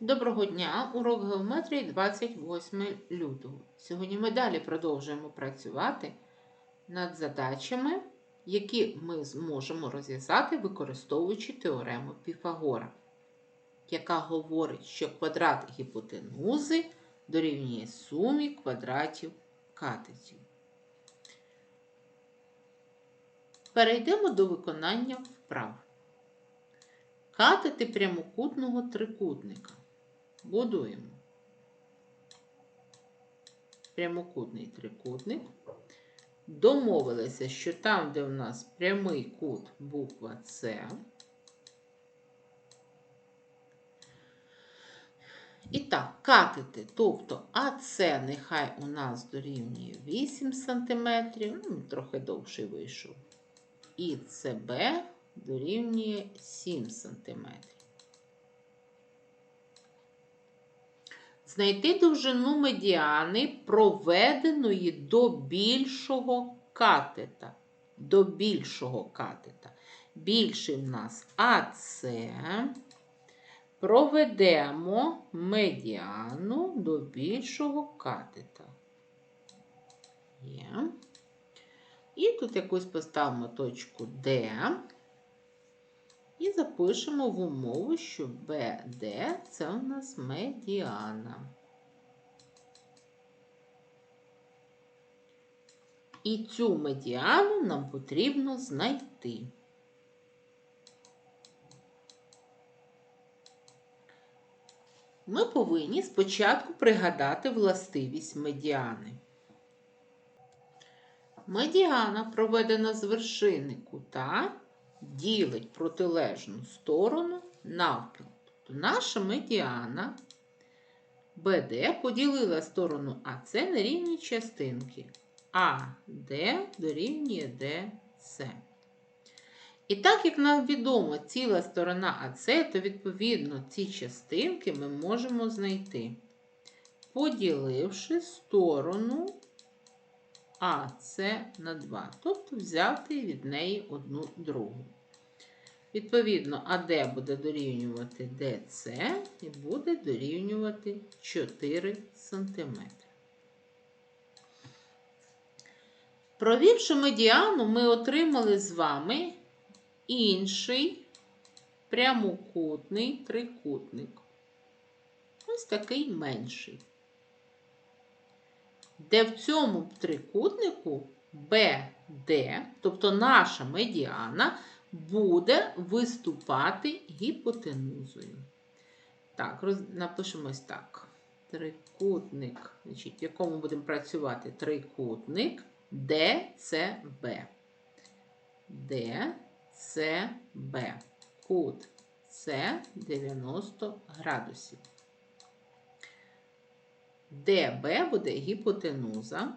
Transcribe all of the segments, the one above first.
Доброго дня! Урок геометрії 28 лютого. Сьогодні ми далі продовжуємо працювати над задачами, які ми зможемо розв'язати, використовуючи теорему Піфагора, яка говорить, що квадрат гіпотенузи дорівнює сумі квадратів катетів. Перейдемо до виконання вправ. Катети прямокутного трикутника. Будуємо прямокутний трикутник. Домовилися, що там, де у нас прямий кут буква С. І так, катети, тобто АС нехай у нас дорівнює 8 см, ну, трохи довший вийшов. І СБ дорівнює 7 см. Знайти довжину медіани, проведеної до більшого катета. До більшого катета. Більший в нас АС. Проведемо медіану до більшого катета. Є. І тут якусь поставимо точку D. І запишемо в умову, що BD це у нас медіана. І цю медіану нам потрібно знайти. Ми повинні спочатку пригадати властивість медіани. Медіана проведена з вершини кута ділить протилежну сторону навпіл. Тобто наша медіана BD поділила сторону АС на рівні частинки. АД дорівнює ДС. І так як нам відомо ціла сторона АС, то відповідно ці частинки ми можемо знайти, поділивши сторону АС на 2, тобто взяти від неї одну другу. Відповідно, АД буде дорівнювати ДС і буде дорівнювати 4 см. Провівши медіану, ми отримали з вами інший прямокутний трикутник. Ось такий менший. Де в цьому трикутнику BD, тобто наша медіана, буде виступати гіпотенузою. Так, роз... напишемо ось так. Трикутник, значить, в якому будемо працювати трикутник DCB. DCB. Кут С 90 градусів. ДБ буде гіпотенуза.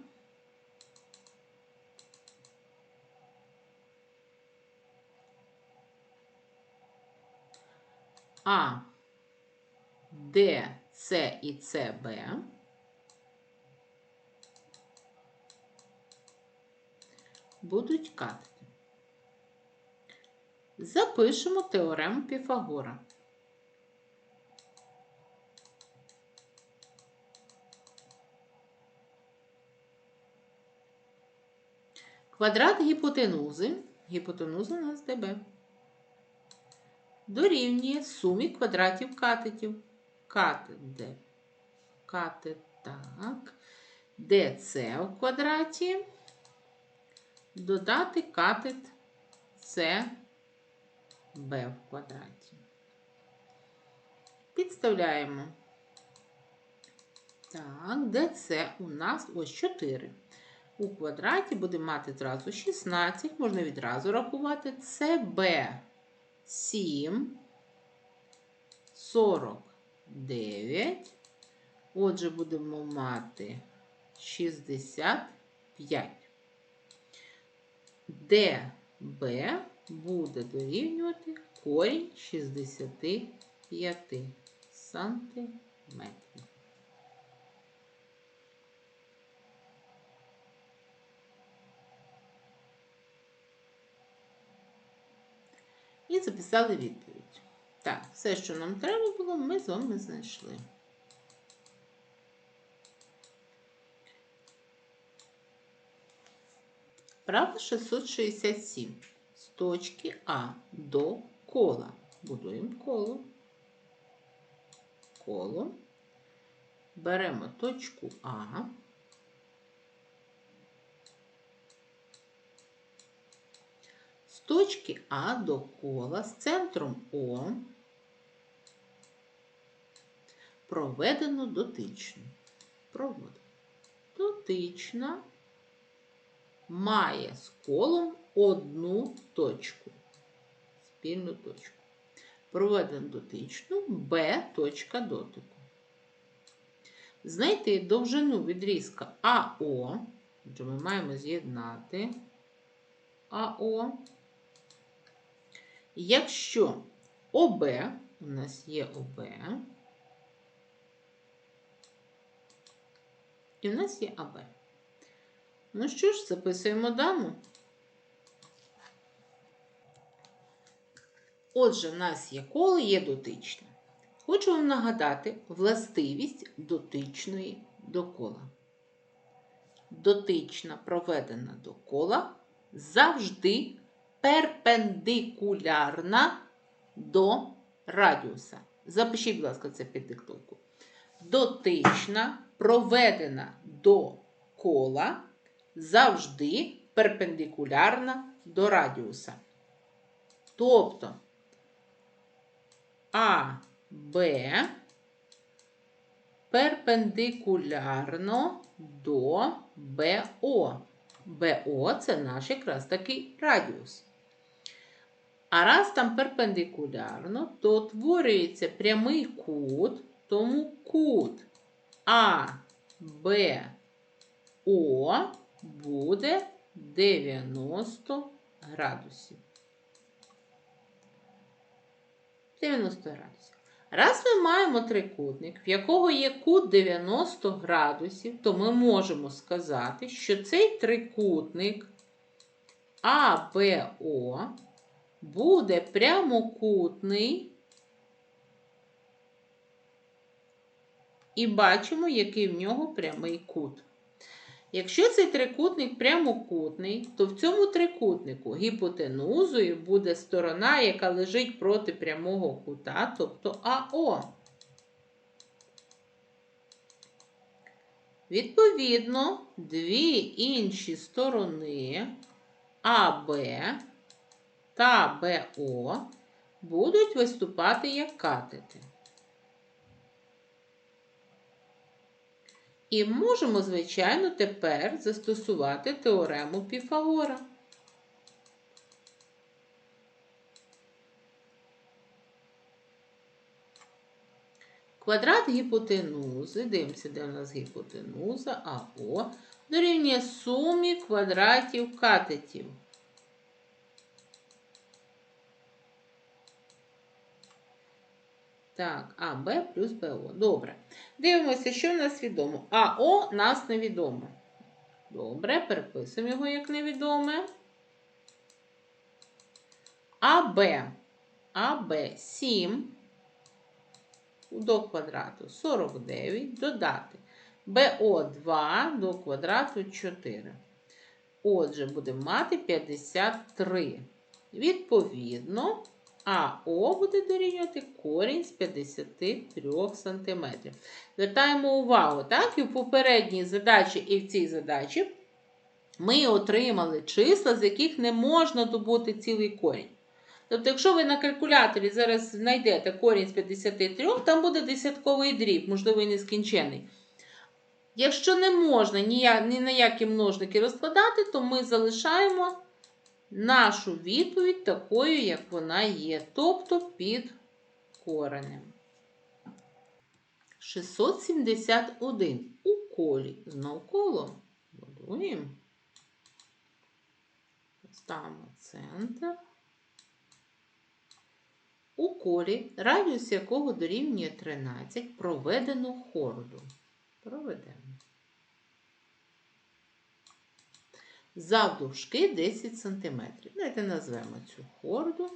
А, Д, С і СБ будуть катети. Запишемо теорему Піфагора. Квадрат гіпотенузи, гіпотенуза у нас ДБ, дорівнює сумі квадратів катетів. Катет. Катет, так. ДЦ в квадраті. Додати катет С Б в квадраті. Підставляємо. Так, ДЦ у нас ось 4. У квадраті будемо мати зразу 16, можна відразу рахувати. СБ 7, 49. Отже, будемо мати 65. ДБ буде дорівнювати корінь 65 сантиметрів. І записали відповідь. Так, все, що нам треба було, ми з вами знайшли. Правда 667. З точки А до кола. Будуємо коло. Коло. Беремо точку А. З точки А до кола з центром О проведено дотичну. Проводимо. Дотична має з колом одну точку. Спільну точку. Проведемо дотичну Б точка дотику. Знайти довжину відрізка АО, отже, ми маємо з'єднати АО. Якщо ОБ, у нас є ОБ, і в нас є АБ. Ну що ж, записуємо дану. Отже, в нас є коло, є дотичне. Хочу вам нагадати властивість дотичної до кола. Дотична проведена до кола завжди перпендикулярна до радіуса. Запишіть, будь ласка, це під диктовку. Дотична проведена до кола завжди перпендикулярна до радіуса. Тобто А, Б перпендикулярно до БО. БО це наш якраз такий радіус. А раз там перпендикулярно, то утворюється прямий кут, тому кут АБО буде 90 градусів. 90 градусів. Раз ми маємо трикутник, в якого є кут 90 градусів, то ми можемо сказати, що цей трикутник АБО буде прямокутний. І бачимо, який в нього прямий кут. Якщо цей трикутник прямокутний, то в цьому трикутнику гіпотенузою буде сторона, яка лежить проти прямого кута, тобто АО. Відповідно, дві інші сторони АБ та БО будуть виступати як катети. І можемо, звичайно, тепер застосувати теорему Піфагора. Квадрат гіпотенузи, дивимося, де у нас гіпотенуза АО, дорівнює сумі квадратів катетів. Так, А, Б плюс БО. Добре. Дивимося, що в нас відомо. АО нас невідомо. Добре, переписуємо його як невідоме. АБ. АБ 7 до квадрату 49 додати. БО 2 до квадрату 4. Отже, будемо мати 53. Відповідно. АО буде дорівнювати корінь з 53 см. Звертаємо увагу, так, і в попередній задачі, і в цій задачі ми отримали числа, з яких не можна добути цілий корінь. Тобто, якщо ви на калькуляторі зараз знайдете корінь з 53, там буде десятковий дріб, можливо, і нескінчений. Якщо не можна ні на які множники розкладати, то ми залишаємо нашу відповідь такою, як вона є, тобто під коренем. 671 у колі знов коло. Будуємо. Ставимо центр. У колі, радіус якого дорівнює 13, проведено хорду. Проведемо. Завдовжки 10 см. Давайте назвемо цю хорду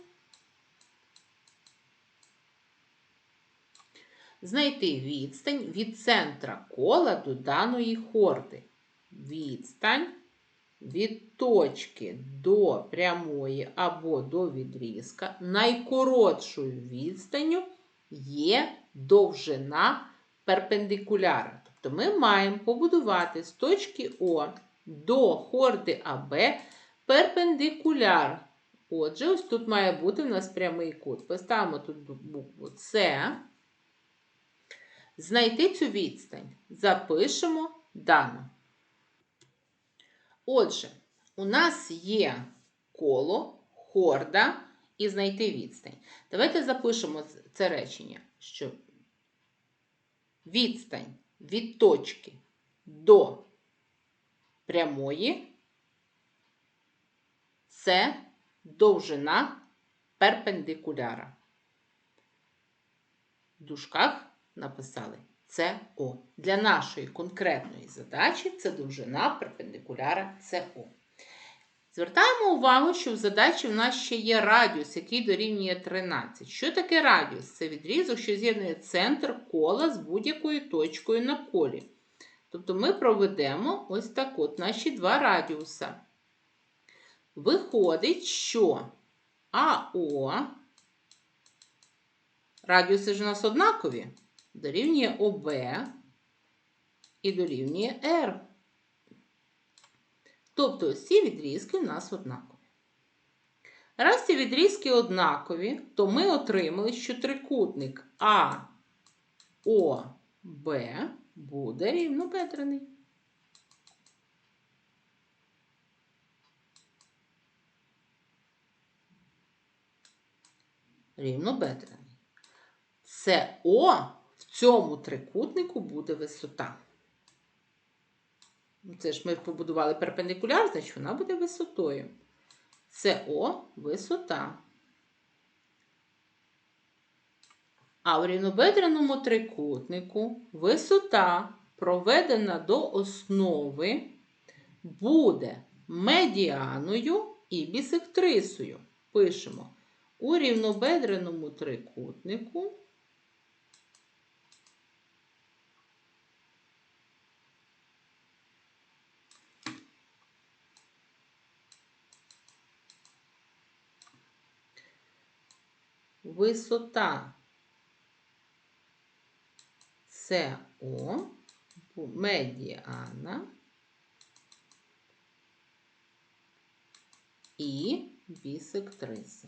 Знайти відстань від центра кола до даної хорди. Відстань від точки до прямої або до відрізка найкоротшою відстанню є довжина перпендикуляра. Тобто ми маємо побудувати з точки О до хорди АБ перпендикуляр. Отже, ось тут має бути в нас прямий кут. Поставимо тут букву С. Знайти цю відстань. Запишемо дану. Отже, у нас є коло, хорда і знайти відстань. Давайте запишемо це речення, що відстань від точки до прямої це довжина перпендикуляра. В дужках написали СО. Для нашої конкретної задачі це довжина перпендикуляра СО. Звертаємо увагу, що в задачі в нас ще є радіус, який дорівнює 13. Що таке радіус? Це відрізок, що з'єднує центр кола з будь-якою точкою на колі. Тобто ми проведемо ось так от наші два радіуса. Виходить, що АО, радіуси ж у нас однакові, дорівнює ОБ і дорівнює R. Тобто ці відрізки у нас однакові. Раз ці відрізки однакові, то ми отримали, що трикутник АОБ буде рівнобедрений. Це О в цьому трикутнику буде висота. Це ж ми побудували перпендикуляр, значить вона буде висотою. Це О висота. А в рівнобедреному трикутнику висота, проведена до основи, буде медіаною і бісектрисою. Пишемо у рівнобедреному трикутнику. Висота СО медіана і бісектриси.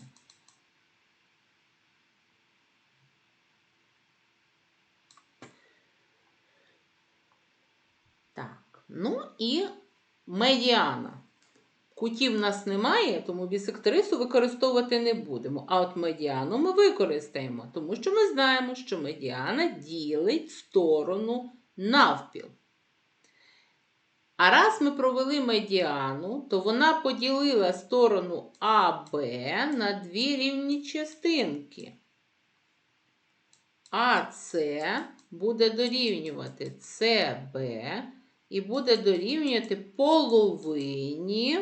Так, ну і медіана. Кутів в нас немає, тому бісектрису використовувати не будемо. А от медіану ми використаємо, тому що ми знаємо, що медіана ділить сторону навпіл. А раз ми провели медіану, то вона поділила сторону АБ на дві рівні частинки. АС буде дорівнювати СБ і буде дорівнювати половині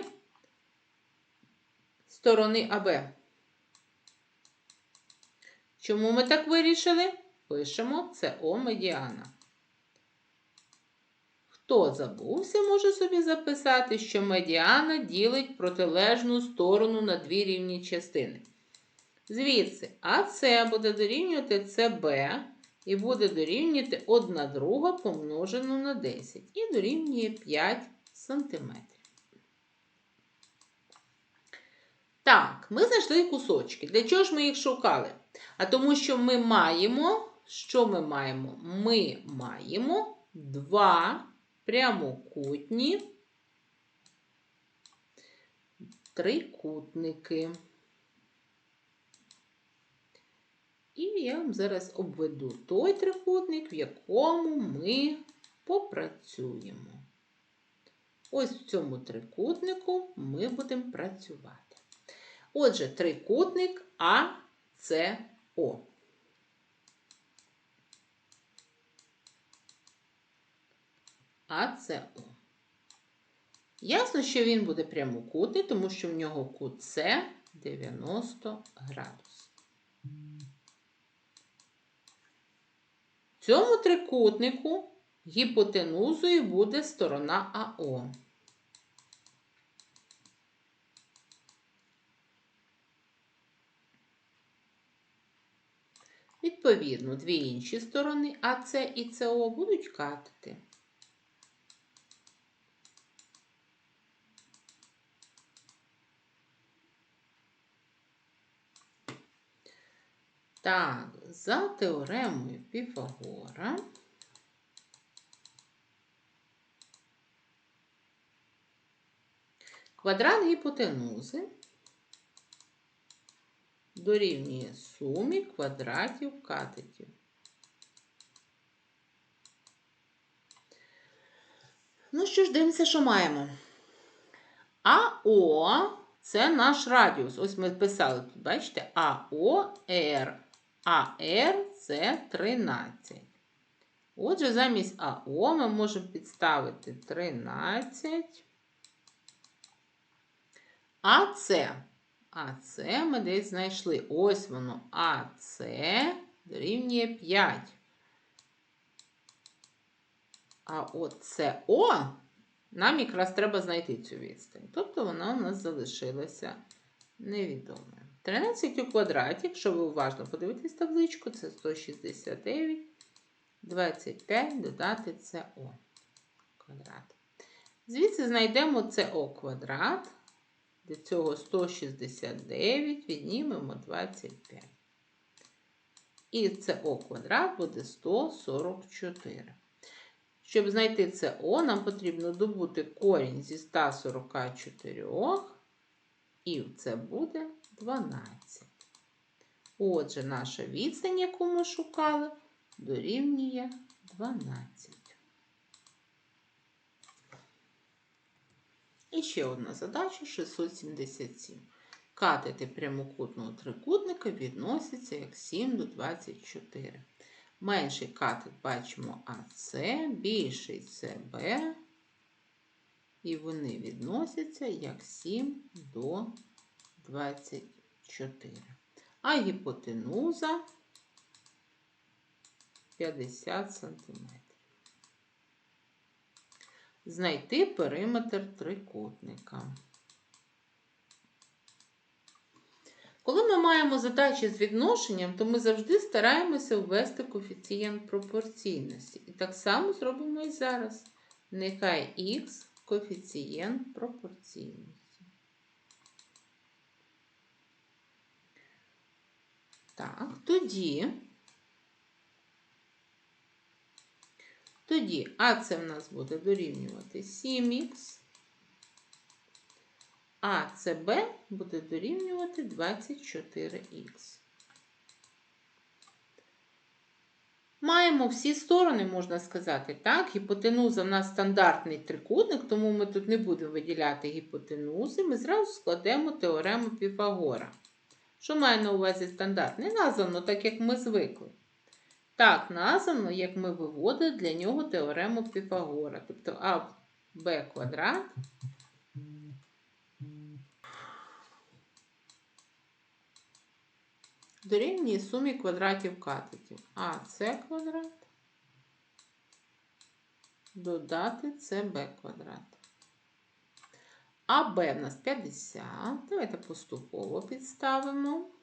сторони АБ. Чому ми так вирішили? Пишемо СО медіана. Хто забувся, може собі записати, що медіана ділить протилежну сторону на дві рівні частини. Звідси, АС буде дорівнювати СБ і буде дорівнювати 1 друга помножену на 10 і дорівнює 5 см. Так, ми знайшли кусочки. Для чого ж ми їх шукали? А тому, що ми маємо, що ми маємо? Ми маємо два прямокутні трикутники. І я вам зараз обведу той трикутник, в якому ми попрацюємо. Ось в цьому трикутнику ми будемо працювати. Отже, трикутник АЦО. АЦО. Ясно, що він буде прямокутний, тому що в нього кут С 90 градусів. цьому трикутнику гіпотенузою буде сторона АО. Відповідно, дві інші сторони АС і СО будуть катити. Так, за теоремою Піфагора квадрат гіпотенузи дорівнює сумі квадратів катетів. Ну що ж, дивимося, що маємо. АО це наш радіус. Ось ми писали тут, бачите, АО, Р. АР це 13. Отже, замість АО ми можемо підставити 13. АЦ. АЦ ми десь знайшли. Ось воно АЦ дорівнює 5. А от СО нам якраз треба знайти цю відстань. Тобто вона у нас залишилася невідомою. 13 у квадраті, якщо ви уважно подивитесь табличку, це 169, 25 додати СО квадрат. Звідси знайдемо СО квадрат. Для цього 169 віднімемо 25. І СО квадрат буде 144. Щоб знайти СО, нам потрібно добути корінь зі 144, і це буде 12. Отже, наша відстань, яку ми шукали, дорівнює 12. І ще одна задача 677. Катети прямокутного трикутника відносяться як 7 до 24. Менший катет бачимо АС, більший СБ, і вони відносяться як 7 до 24. А гіпотенуза 50 см. Знайти периметр трикутника. Коли ми маємо задачі з відношенням, то ми завжди стараємося ввести коефіцієнт пропорційності. І так само зробимо і зараз. Нехай х коефіцієнт пропорційності. Так, тоді, тоді А це в нас буде дорівнювати 7х, а ЦБ буде дорівнювати 24х. Маємо всі сторони, можна сказати, так? Гіпотенуза в нас стандартний трикутник, тому ми тут не будемо виділяти гіпотенузи, ми зразу складемо теорему Піфагора. Що має на увазі стандарт? Не названо так, як ми звикли. Так, названо, як ми виводили для нього теорему Піфагора. Тобто А Б квадрат дорівнює сумі квадратів катетів. А С квадрат додати СБ квадрат. А Б в нас 50. Давайте поступово підставимо.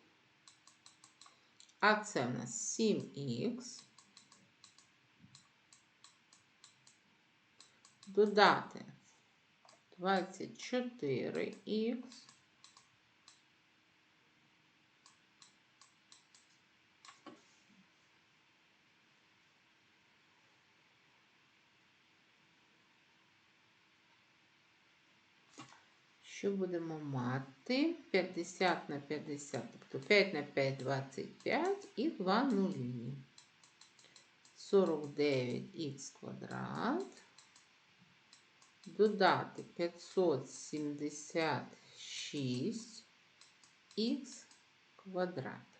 А це в нас 7х. Додати 24х. Що будемо мати? 50 на 50, тобто 5 на 5 25 і 2 нулі. 49х квадрат. Додати 576х квадрат.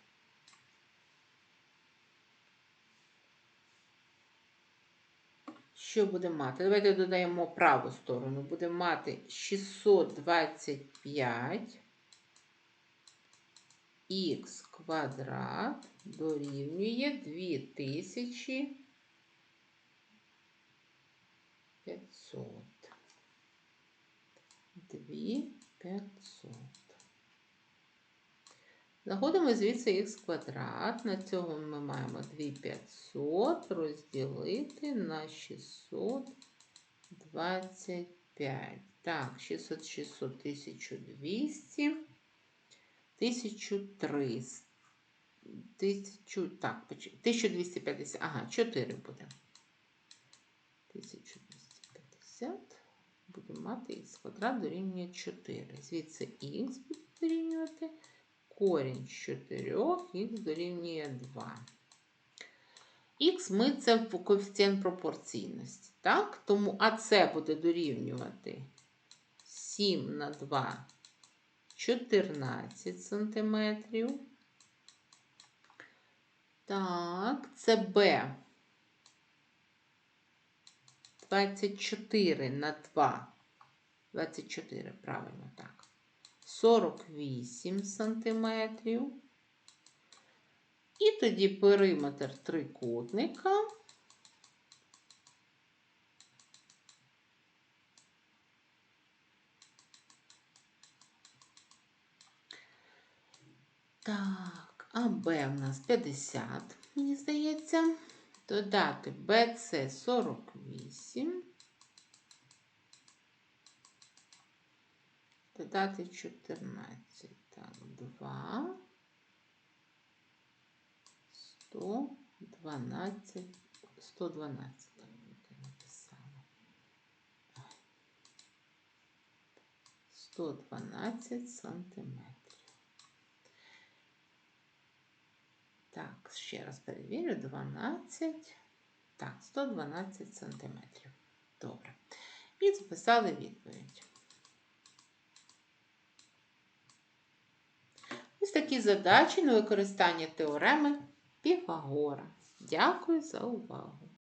Що будемо мати? Давайте додаємо праву сторону. Будемо мати 625 х квадрат дорівнює 2500. 2500. Знаходимо звідси х квадрат. На цьому ми маємо 2500 розділити на 625. Так, 600, 600, 1200, 1300. Тисячу, так, 1250, ага, 4 буде. 1250 будемо мати х квадрат дорівнює 4. Звідси х буде дорівнювати корінь з 4, х дорівнює 2. Х ми це коефіцієнт пропорційності, так? Тому АЦ буде дорівнювати 7 на 2 14 сантиметрів. Так, це Б. 24 на 2. 24, правильно так. 48 сантиметрів. І тоді периметр трикутника. Так, а Б в нас 50, мені здається. Додати БЦ 48. Додати 14. Так, 2. 112. 112. Так, я написала. 112 сантиметрів. Так, ще раз перевірю. 12. Так, 112 сантиметрів. Добре. І записали відповідь. Ось такі задачі на використання теореми Піфагора. Дякую за увагу.